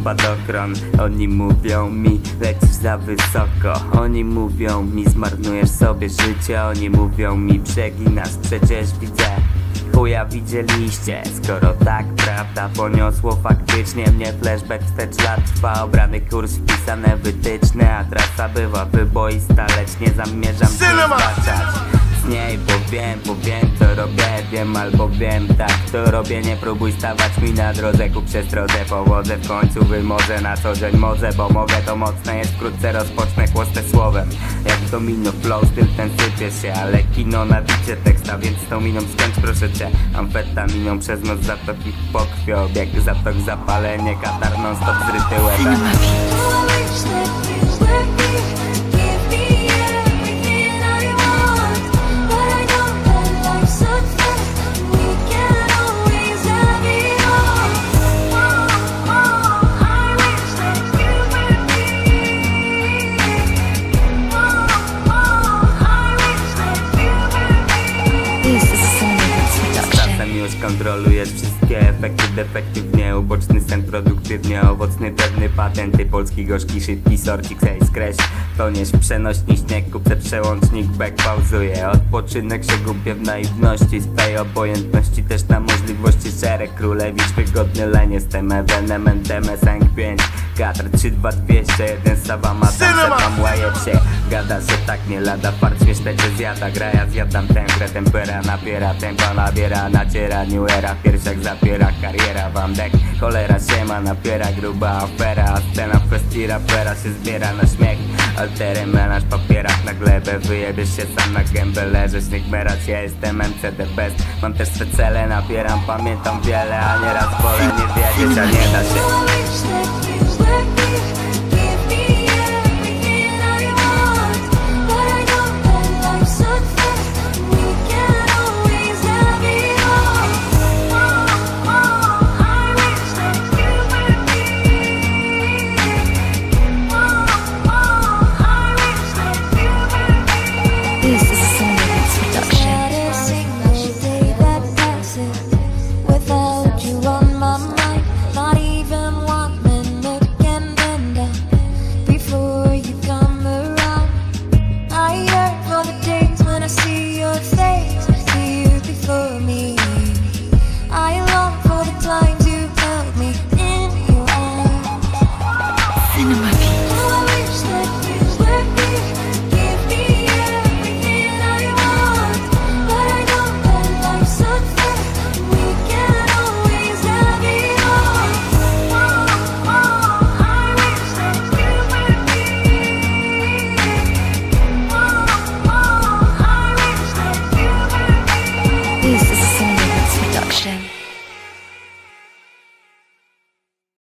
spadochron Oni mówią mi, lecisz za wysoko. Oni mówią mi, zmarnujesz sobie życie. Oni mówią mi, przeginasz, przecież widzę Chuja widzieliście, skoro tak prawda poniosło faktycznie mnie flashback wstecz lat trwa obrany kurs wpisane wytyczne a trasa bywa wyboista lecz nie zamierzam przeznaczać z niej, bo wiem, bo wiem robię, wiem albo wiem tak to robię, nie próbuj stawać mi na drodze ku przestrodze, powodzę w końcu wymożę na co dzień modzę, bo mogę to mocne jest, wkrótce rozpocznę chłostę słowem, jak domino flow, styl ten sypie się, ale kino na bicie teksta, więc z tą miną skończ proszę cię, amfetaminą przez noc zatoki pokrwiobieg, zatok zapalenie, katar non stop zryty już kontrolujesz wszystkie efekty, defekty w Uboczny sen produktywnie owocny, pewny patenty Polski gorzki, szybki sorcik, sej skreś. Toniesz w przenośni śnieg, kupce przełącznik, back pauzuje. Odpoczynek się gubię w naiwności Swej obojętności też na możliwości Szereg. Królewicz, wygodny lenie Stem ewenement, sęk 5 Katr 3, 2, 200, jeden Sawa Cinema! tam łaje się Gada się tak nie lada, fart śmieszne czy zjada. Gra ja zjadam temprę, tempera nabiera Tempa nabiera, naciera, new era Piersiak zapiera, kariera wam dek Cholera siema, napiera, gruba afera. Scena w kwestii rapera się zbiera na śmiech. Alterem menaż, papierach na glebę Wyjebiesz się sam na gębę, leżysz, niech merać Ja jestem MCD best Mam też swe cele, napieram, pamiętam wiele A nieraz wolę nie wiedzieć, a nie da się